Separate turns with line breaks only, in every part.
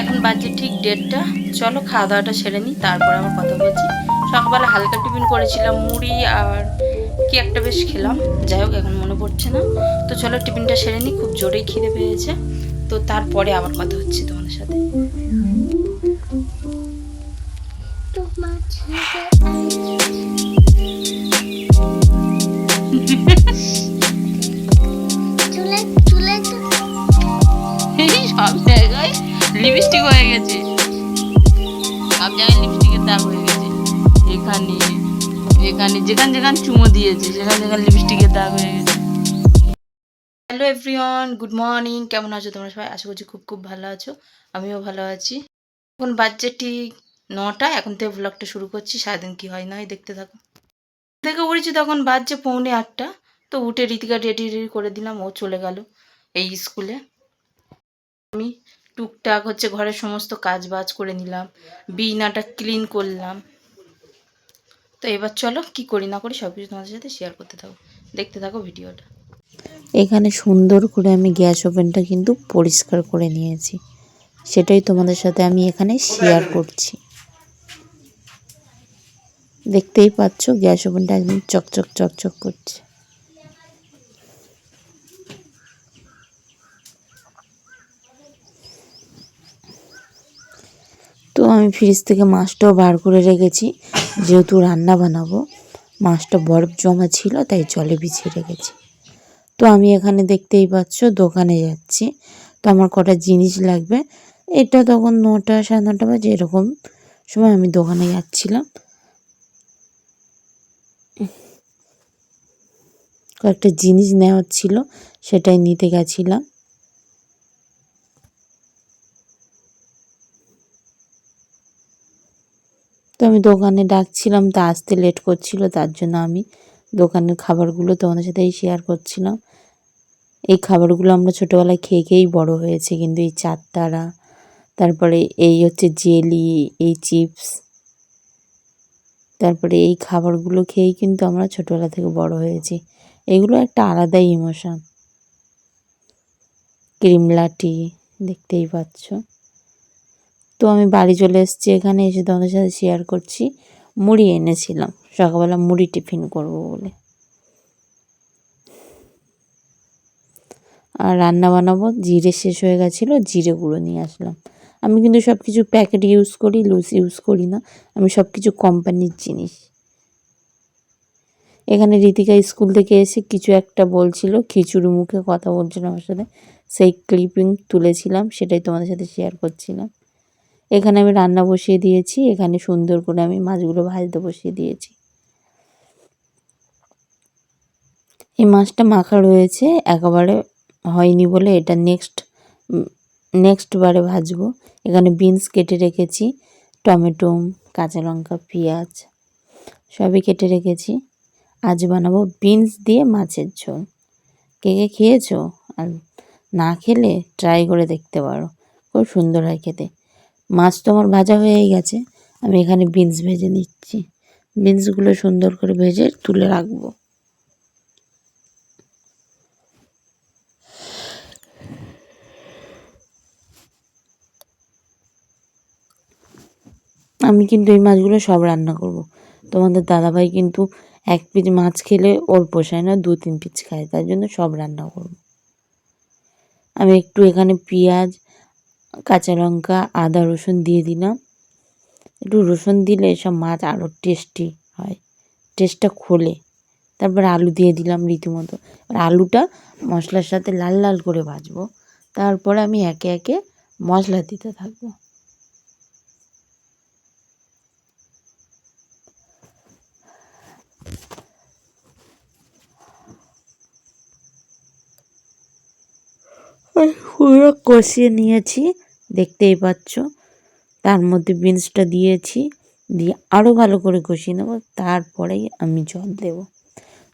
এখন বাজে ঠিক দেড়টা। চলো খাওয়া দাওয়াটা সেরে নিই, তারপর আবার কথা বলছি। সকালবেলা হালকা টিফিন করেছিলাম, মুড়ি আর কি একটা বেশ খেলাম। যাই হোক, এখন মনে পড়ছে না। তো চলো টিফিনটা সেরে নিই, খুব জোরেই খিদে পেয়েছে। তো তারপরে আবার কথা হচ্ছে তোমাদের সাথে। হয়ে গেছে। সব জায়গায় লিপস্টিকের দাগ হয়ে গেছে। এখানে এখানে চুমো দিয়েছে লিপস্টিকের দাগ হয়ে গেছে। হ্যালো এভরিওয়ান গুড মর্নিং কেমন আছো তোমরা সবাই? আশা করছি খুব খুব ভালো আছো, আমিও ভালো আছি। এখন বাজছে ঠিক নটা, এখন থেকে ব্লগটা শুরু করছি, সারাদিন কি হয় না হয় দেখতে থাকো। দেখে উঠেছি তখন বাজছে পৌনে আটটা, তো উঠে রীতিকা রেডি রেডি করে দিলাম, ও চলে গেল এই স্কুলে আমি টুকটাক হচ্ছে ঘরের সমস্ত কাজ বাজ করে নিলাম বিনাটা ক্লিন করলাম। তো এবার চলো কি করি না করি সব কিছু তোমাদের সাথে শেয়ার করতে থাকো। দেখতে থাকো ভিডিওটা।
এখানে সুন্দর করে আমি গ্যাস ওভেনটা কিন্তু পরিষ্কার করে নিয়েছি। সেটাই তোমাদের সাথে আমি এখানে শেয়ার করছি। দেখতেই পাচ্ছ গ্যাস ওভেনটা একদম চকচক চকচক করছে। তো আমি ফ্রিজ থেকে মাছটাও বার করে রেখেছি। যেহেতু রান্না বানাবো, মাছটা বরফ জমা ছিল, তাই জলে ভিজিয়ে রেখেছি। তো আমি এখানে দেখতেই পাচ্ছ, দোকানে যাচ্ছি। তো আমার কটা জিনিস লাগবে। এটা তখন নটা, সাড়ে নটা বাজে, এরকম সময় আমি দোকানে যাচ্ছিলাম। কয়েকটা জিনিস নেওয়ার ছিল, সেটাই নিতে গেছিলাম। তো আমি দোকানে ডাকছিলাম, তা আসতে লেট করছিল, তার জন্য আমি দোকানের খাবারগুলো তোমাদের সাথেই শেয়ার করছিলাম। এই খাবারগুলো আমরা ছোটোবেলায় খেয়ে খেয়েই বড় হয়েছে, কিন্তু এই চারতারা তারপরে এই হচ্ছে জেলি, এই চিপস, তারপরে এই খাবারগুলো খেয়েই কিন্তু আমরা ছোটোবেলা থেকে বড় হয়েছি। এগুলো একটা আলাদাই ইমোশন ক্রিমলাটি দেখতেই পাচ্ছ। তো আমি বাড়ি চলে এসেছি এখানে, এসে তোমাদের সাথে শেয়ার করছি। মুড়ি এনেছিলাম। সকালবেলা মুড়ি টিফিন করব বলে। আর রান্না বানাবো, জিরে শেষ হয়ে গেছিল, জিরে গুঁড়ো নিয়ে আসলাম। আমি কিন্তু সব কিছু প্যাকেট ইউজ করি লুজ ইউজ করি না। আমি সব কিছু কোম্পানির জিনিস। এখানে রীতিকা স্কুল থেকে এসে কিছু একটা বলছিল, খিচুড়ি মুখে কথা বলছিল আমার সাথে। সেই ক্লিপিং তুলেছিলাম, সেটাই তোমাদের সাথে শেয়ার করছিলাম। এখানে আমি রান্না বসিয়ে দিয়েছি, এখানে সুন্দর করে আমি মাছগুলো ভাজতে বসিয়ে দিয়েছি। এই মাছটা মাখা রয়েছে, একেবারে হয়নি বলে এটা নেক্সট নেক্সট বারে ভাজবো। এখানে বিনস কেটে রেখেছি, টমেটো, কাঁচা লঙ্কা, পেঁয়াজ, সবই কেটে রেখেছি। আজ বানাবো বিনস দিয়ে মাছের ঝোল। কে কে খেয়েছো? আর না খেলে ট্রাই করে দেখতে পারো, খুব সুন্দর হয় খেতে। মাছ তো আমার ভাজা হয়েই গেছে আমি এখানে বিনস ভেজে নিচ্ছি বিনসগুলো সুন্দর করে ভেজে তুলে রাখব আমি কিন্তু এই মাছগুলো সব রান্না করব। তোমাদের দাদাভাই কিন্তু এক পিস মাছ খেলে ওর পোষায় না দু তিন পিস খায়, তার জন্য সব রান্না করব। আমি একটু এখানে পেঁয়াজ কাঁচা লঙ্কা, আদা, রসুন দিয়ে দিলাম। একটু রসুন দিলে সব মাছ আরও টেস্টি হয়, টেস্টটা খোলে। তারপর আলু দিয়ে দিলাম রীতিমতো। আলুটা মশলার সাথে লাল লাল করে ভাজবো। তারপরে আমি একে একে মশলা দিতে থাকব। পুরো কষিয়ে নিয়েছি, দেখতেই পাচ্ছ। তার মধ্যে বিনসটা দিয়েছি, দিয়ে আরও ভালো করে কষিয়ে নেব, তারপরেই আমি জল দেব।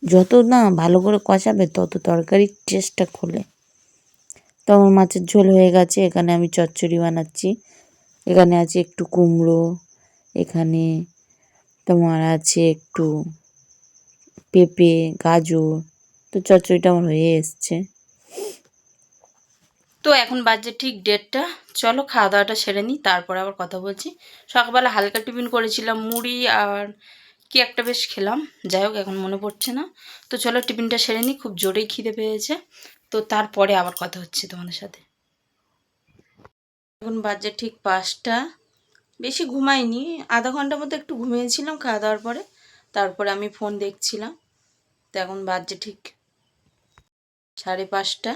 যত না ভালো করে কষাবে, তত তরকারির টেস্টটা খোলে। তো আমার মাছের ঝোল হয়ে গেছে, এখানে আমি চচ্চড়ি বানাচ্ছি। এখানে আছে একটু কুমড়ো, এখানে তোমার আছে একটু পেঁপে, গাজর, তো চচ্চড়িটা আমার হয়ে এসছে।
তো এখন বাজে ঠিক ডেটটা চলো খাওয়া দাওয়াটা সেরে নিই, তারপরে আবার কথা বলছি। সকালবেলা হালকা টিফিন করেছিলাম, মুড়ি আর কি একটা বেশ খেলাম। যাই হোক, এখন মনে পড়ছে না। তো চলো টিফিনটা সেরে নিই, খুব জোরেই খিদে পেয়েছে। তো তারপরে আবার কথা হচ্ছে তোমাদের সাথে। এখন বাজে ঠিক পাঁচটা। বেশি ঘুমাইনি, আধা ঘণ্টার মতো একটু ঘুমিয়েছিলাম খাওয়া দাওয়ার পরে। তারপরে আমি ফোন দেখছিলাম। তো এখন বাজে ঠিক সাড়ে পাঁচটা।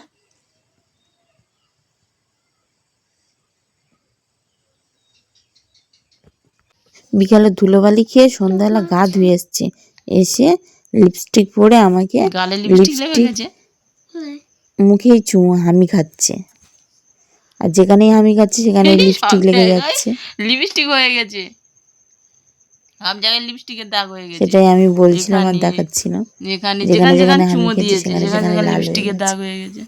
বিকালে ধুলোবালি খেয়ে সন্ধ্যাবেলা গা ধুয়ে এসছে। এসে লিপস্টিক পরে আমাকে
লিপস্টিক
মুখেই চুমু হামি খাচ্ছে। আর যেখানেই হামি খাচ্ছে সেখানে লিপস্টিক লেগে যাচ্ছে।
লিপস্টিক হয়ে গেছে। সব জায়গায় লিপস্টিকের দাগ হয়ে গেছে।
সেটাই আমি বলছিলাম আর দেখাচ্ছিলাম।
যেখানে
যেখানে
যেখানে চুমো দিয়েছে
সেখানে
লিপস্টিকের দাগ হয়ে গেছে।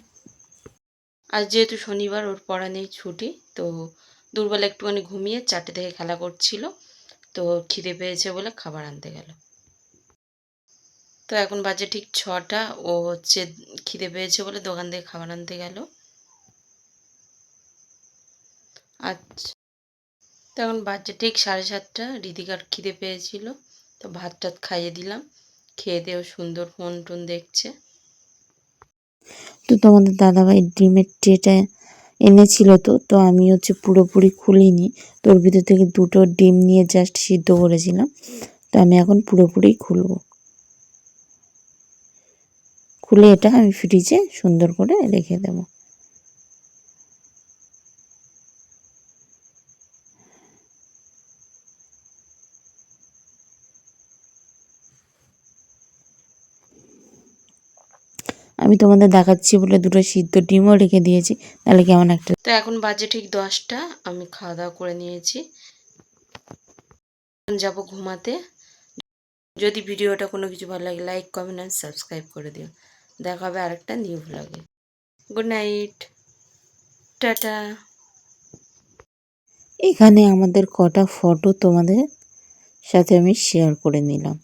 আজ যেহেতু শনিবার ওর পড়া নেই ছুটি তো দুর্বল একটুখানি ঘুমিয়ে চারটে থেকে খেলা করছিল। তো খিদে পেয়েছে বলে খাবার আনতে গেল। তো এখন বাজে ঠিক ছটা, ও হচ্ছে খিদে পেয়েছে বলে দোকান থেকে খাবার আনতে গেল। আচ্ছা তো এখন বাজে ঠিক সাড়ে সাতটা, রিদিকার খিদে পেয়েছিল, তো ভাত টাত খাইয়ে দিলাম, খেয়ে দিয়েও সুন্দর ফোন টোন দেখছে।
তো তোমাদের দাদাভাই ডিমের ট্রেটা এনেছিল তো তো আমি হচ্ছে পুরোপুরি খুলিনি। তোর ভিতর থেকে দুটো ডিম নিয়ে জাস্ট সিদ্ধ করেছিলাম। তো আমি এখন পুরোপুরি খুলবো। খুলে এটা আমি ফ্রিজে সুন্দর করে রেখে দেব। আমি তোমাদের দেখাচ্ছি বলে দুটো সিদ্ধ ডিমও রেখে দিয়েছি। তাহলে কেমন একটা
তো এখন বাজে ঠিক দশটা আমি খাওয়া দাওয়া করে নিয়েছি। যাব ঘুমাতে। যদি ভিডিওটা কোনো কিছু ভালো লাগে লাইক কমেন্ট আর সাবস্ক্রাইব করে দিও। দেখা হবে আরেকটা নিউ ব্লগে গুড নাইট টাটা
এখানে আমাদের কটা ফটো তোমাদের সাথে আমি শেয়ার করে নিলাম।